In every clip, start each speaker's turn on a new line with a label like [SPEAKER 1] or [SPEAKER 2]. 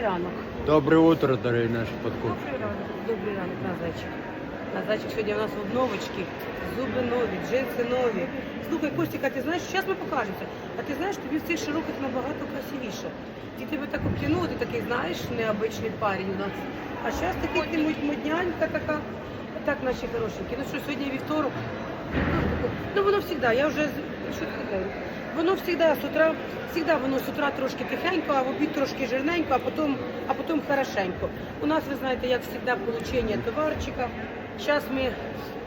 [SPEAKER 1] Добрий ранок.
[SPEAKER 2] Доброе утро, дорогие наши подкупщики.
[SPEAKER 1] Добрий ранок. Добрий ранок, на зайчик. На зайчик сьогодні у нас обновочки, зуби нові, джинси нові. Слухай, Костіка, ти знаєш, зараз ми покажемося. А ти знаєш, тобі в цих широких набагато красивіше. І тебе так обтянуло, ти такий, знаєш, необичний парень у нас. А зараз такий ти модь- моднянька така. Так, наші хорошенькі. Ну що, сьогодні вівторок. Ну воно завжди, я вже що ти таке? Воно завжди з утра, завжди воно з утра трошки тихенько, а в обід трошки жирненько, а потім, а потім хорошенько. У нас, ви знаєте, як завжди, получення товарчика. Зараз ми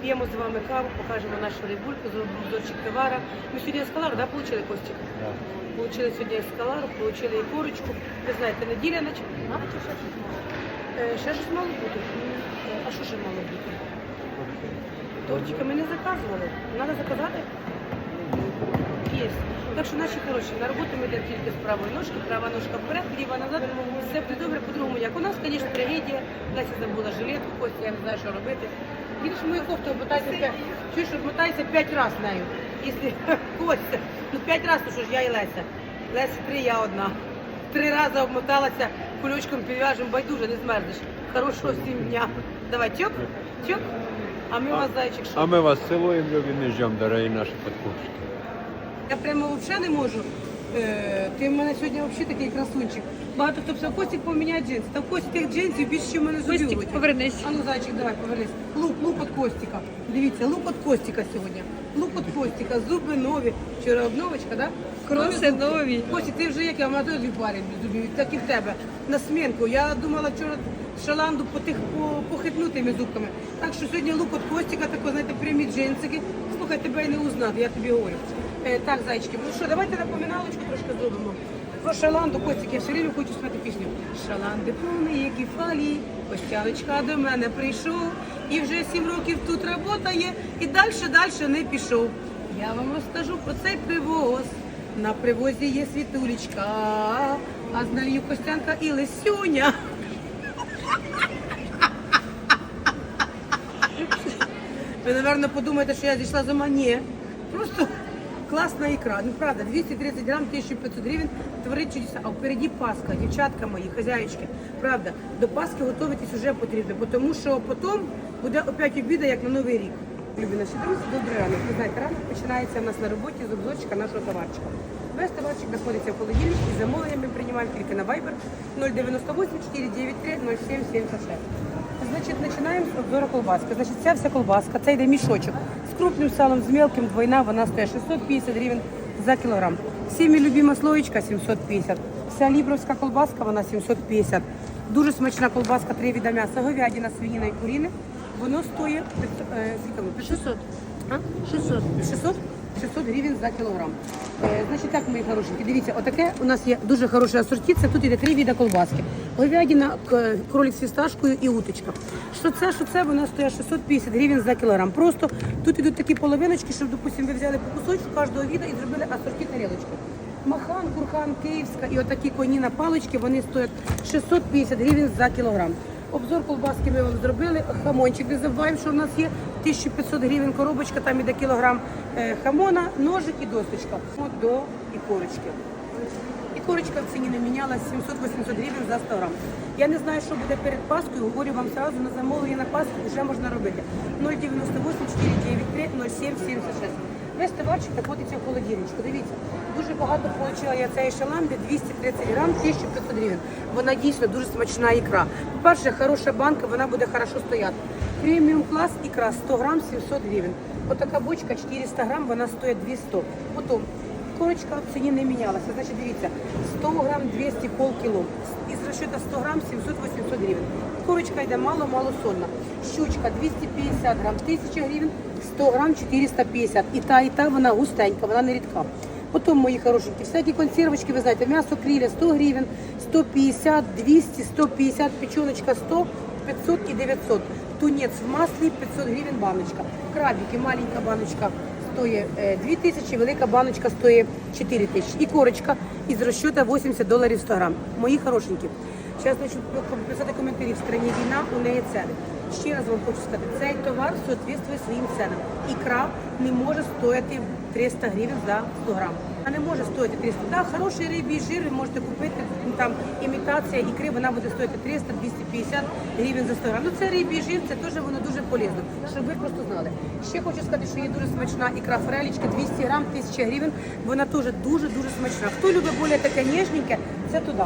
[SPEAKER 1] п'ємо з вами каву, покажемо нашу рибульку, зробимо обзорчик товара. Ми сьогодні ескалар, да, получили Костік?
[SPEAKER 2] Да.
[SPEAKER 1] Получили сьогодні ескалар, получили і курочку. Ви знаєте, неділя нач... Мало чи ще щось мало? Е, Ще щось мало бути. А що ще мало бути? Тортика ми не заказували. Треба заказати? Є. Так що наші хороші, на роботу ми йдемо тільки з правої ножки, права ножка вперед, ліва назад. Все буде добре, по-другому як. У нас, звісно, трагедія. Леся забула жилетку, Костя, я не знаю, що робити. Їдеш мою кофту, обмотайся п'ять. Чуєш, обмотайся п'ять разів нею. Якщо ну п'ять разів, то що ж я і Леся. Леся три, я одна. Три рази обмоталася, кульочком підв'яжемо, байдуже, не змерзнеш. Хорошого всім дня. Давай, тьоп, тьоп. А ми вас, зайчик, що?
[SPEAKER 2] А мы вас целуем, любим и ждем, дорогие наши подкупщики.
[SPEAKER 1] Я прямо взагалі не можу. Е, ти в мене сьогодні взагалі такий красунчик. Багато хто писав, Костік поміняй джинси. Та в Кості тих джинсів більше, ніж в мене зубів.
[SPEAKER 3] Костік, повернись.
[SPEAKER 1] А ну, зайчик, давай, повернись. Лук, лук від Костіка. Дивіться, лук від Костіка сьогодні. Лук від Костіка, зуби нові. Вчора обновочка, да?
[SPEAKER 3] Кроси нові.
[SPEAKER 1] Кості, ти вже як я, вона теж дві пари зубів, так і в тебе. На смінку. Я думала вчора шаланду по тих по, похитнутими зубками. Так що сьогодні лук від Костіка, тако, знаєте, прямі джинсики. Слухай, тебе й не узнати, я тобі говорю. Е, так, зайчики, ну що, давайте напоминалочку трошки зробимо. Про шаланду, Костік, я все время хочу спати пісню. Шаланди повний, як і фалі, Костяночка до мене прийшов, і вже сім років тут працює, і далі, далі не пішов. Я вам розкажу про цей привоз. На привозі є світулечка, а з Костянка і Лисюня. Ви, напевно, подумаєте, що я зійшла з ума. Ні. Просто класна ікра. Ну, правда, 230 грам, 1500 гривень, творить чудеса. А впереді Пасха, дівчатка мої, хазяїчки. Правда, до Пасхи готуватись вже потрібно, тому що потім буде опять обіда, як на Новий рік. Любі наші друзі, добрий ранок. Ви знаєте, ранок починається в нас на роботі з обзорчика нашого товарчика. Весь товарчик знаходиться в холодильнику і замовлення ми приймаємо тільки на Viber 098 493 0776. Значить, починаємо з обзору колбаски. Значить, ця вся колбаска, це йде мішочок. З крупним салом, з мелким, двойна, вона стоїть 650 гривень за кілограм. Всіми любима слоєчка 750. Вся лібровська колбаска, вона 750. Дуже смачна колбаска, три віда м'яса, говядина, свинина і куріне. Воно стоїть е, скільки 500? А? 600. 600? 600 гривень за кілограм. Е, значить так, мої хорошенькі, дивіться, отаке у нас є дуже хороше асорті. Це тут іде три віда колбаски. Говядина, к- кролик з фісташкою і уточка. Що це, що це, вона стоїть 650 гривень за кілограм. Просто тут ідуть такі половиночки, щоб, допустимо, ви взяли по кусочку кожного віда і зробили асорті тарілочки. Махан, курхан, київська і отакі коні на палички, вони стоять 650 гривень за кілограм. Обзор колбаски ми вам зробили. Хамончик не забуваємо, що в нас є 1500 гривень коробочка, там іде кілограм е, хамона, ножик і досточка. От до ікорочки. Ікорочка в ціні не мінялась 700-800 гривень за 100 грам. Я не знаю, що буде перед Паскою, говорю вам сразу на замовлення на Пасху вже можна робити. 098 493 0776. Весь товарчик знаходиться в холодильничку. Дивіться, дуже багато отримала я цієї шаламби, 230 грам, 1500 гривень. Вона дійсно дуже смачна ікра. По-перше, хороша банка, вона буде хорошо стояти. Преміум клас ікра 100 грам 700 гривень. Отака бочка 400 грам, вона стоїть 200. Потім Корочка в ціні не мінялася. Значить, дивіться, 100 грам 200 полкіло. Із розчета 100 грам 700-800 гривень. Корочка йде мало-мало сольна. Щучка 250 грам 1000 гривень, 100 грам 450. І та, і та вона густенька, вона не рідка. Потім, мої хорошенькі, всякі консервочки, ви знаєте, м'ясо кріля 100 гривень, 150, 200, 150, печеночка 100, 500 і 900. Тунець в маслі 500 гривень баночка. Крабики, маленька баночка стоїть е, 2 тисячі, велика баночка стоїть 4 тисячі. І корочка із розчета 80 доларів 100 грам. Мої хорошенькі. Зараз хочу писати коментарі. В країні війна, у неї ціни. Ще раз вам хочу сказати, цей товар соответствує своїм ценам. Ікра не може стояти 300 гривень за 100 грам. А не може стоїти 300. Так, хороший рибій жир ви можете купити, там імітація ікри, вона буде стоїти 300-250 гривень за 100 грам. Ну це рибій жир, це теж воно дуже полезно, щоб ви просто знали. Ще хочу сказати, що є дуже смачна ікра форелічка, 200 грам, 1000 гривень. Вона теж дуже-дуже смачна. Хто любить більше таке ніжненьке, це туди.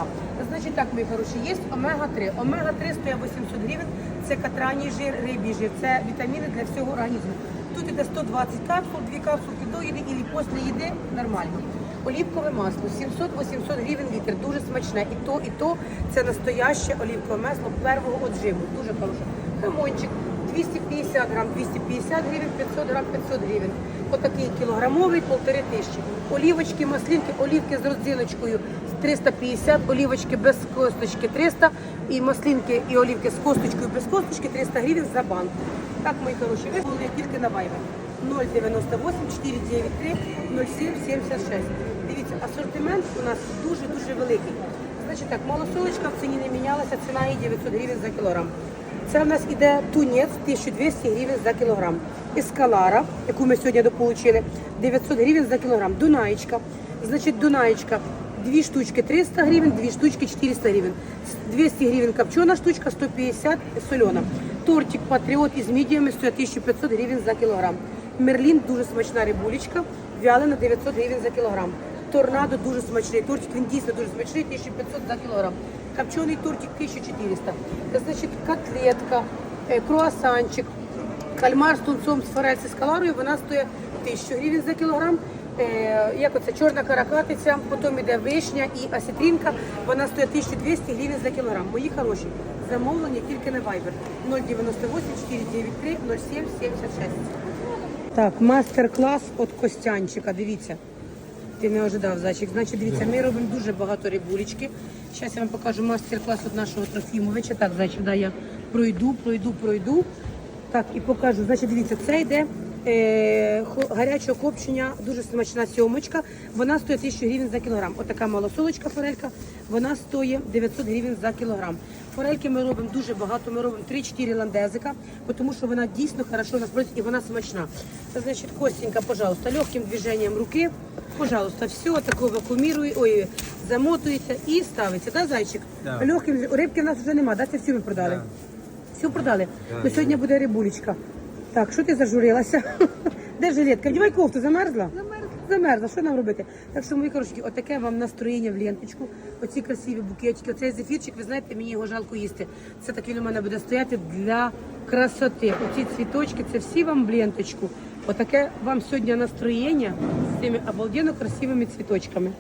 [SPEAKER 1] Значить так, мої хороші, є омега-3. Омега-3 стоїть 800 гривень, це катраній жир, рибій жир, це вітаміни для всього організму. Тут іде 120 капсул, дві капсулки до їди і після їди нормально. Олівкове масло 700-800 гривень літр, дуже смачне. І то, і то це настояще олівкове масло первого отжиму. Дуже хороше. Хамончик 250 грам, 250 гривень, 500 грам, 500 гривень. Отакий кілограмовий, полтори тисячі. Олівочки, маслинки, олівки з родзиночкою 350, олівочки без косточки 300, і маслинки, і олівки з косточкою без косточки 300 гривень за банк. Так, мої хороші, ви тільки на Viber. 098 493 0776. Дивіться, асортимент у нас дуже-дуже великий. Значить так, малосолочка в ціні не мінялася, ціна її 900 гривень за кілограм. Це в нас іде тунець 1200 гривень за кілограм. Ескалара, яку ми сьогодні дополучили, 900 гривень за кілограм. Дунаєчка. Значить, Дунаєчка. Дві штучки 300 гривень, дві штучки 400 гривень. 200 гривень копчена штучка, 150 солена. Тортик Патріот із мідіями стоїть 1500 гривень за кілограм. Мерлін дуже смачна рибулечка, вялена 900 гривень за кілограм. Торнадо дуже смачний тортик, він дійсно дуже смачний, 1500 за кілограм. Копчений тортик 1400. Це Значить, котлетка, е, круасанчик, кальмар з тунцом з форель з каларою, вона стоїть 1000 гривень за кілограм. Е, як оце чорна каракатиця, потім іде вишня і асітрінка, вона стоїть 1200 гривень за кілограм. Мої хороші, замовлення тільки на Viber 098 493 0776. Так, мастер-клас від Костянчика, дивіться. Ти не ожидав, зайчик. Значить, дивіться, ми робимо дуже багато рибулечки. Зараз я вам покажу мастер-клас від нашого Трофімовича. Так, зайчик, да, я пройду, пройду, пройду. Так, і покажу. Значить, дивіться, це йде гарячого копчення, дуже смачна сьомочка. Вона стоїть 1000 гривень за кілограм. Отака малосолочка форелька, вона стоїть 900 гривень за кілограм. Форельки ми робимо дуже багато, ми робимо 3-4 ландезика, тому що вона дійсно хорошо нас просить і вона смачна. Це значить, Костенька, пожалуйста, легким движенням руки, пожалуйста, все таке вакуумірує, ой, замотується і ставиться, да, зайчик?
[SPEAKER 2] Да.
[SPEAKER 1] Легким, рибки в нас вже немає, да, це всю ми продали.
[SPEAKER 2] Да.
[SPEAKER 1] Все продали.
[SPEAKER 2] Да,
[SPEAKER 1] Ну, сьогодні буде рибулечка. Так, що ти зажурилася? Де жилетка? Вдівай кофту, замерзла? Замерзла. Замерзла, що нам робити? Так що, мої хороші, отаке вам настроєння в ленточку, оці красиві букетики, оцей зефірчик, ви знаєте, мені його жалко їсти. Це так він у мене буде стояти для красоти. Оці цвіточки, це всі вам в ленточку. Отаке вам сьогодні настроєння з цими обалденно красивими цвіточками.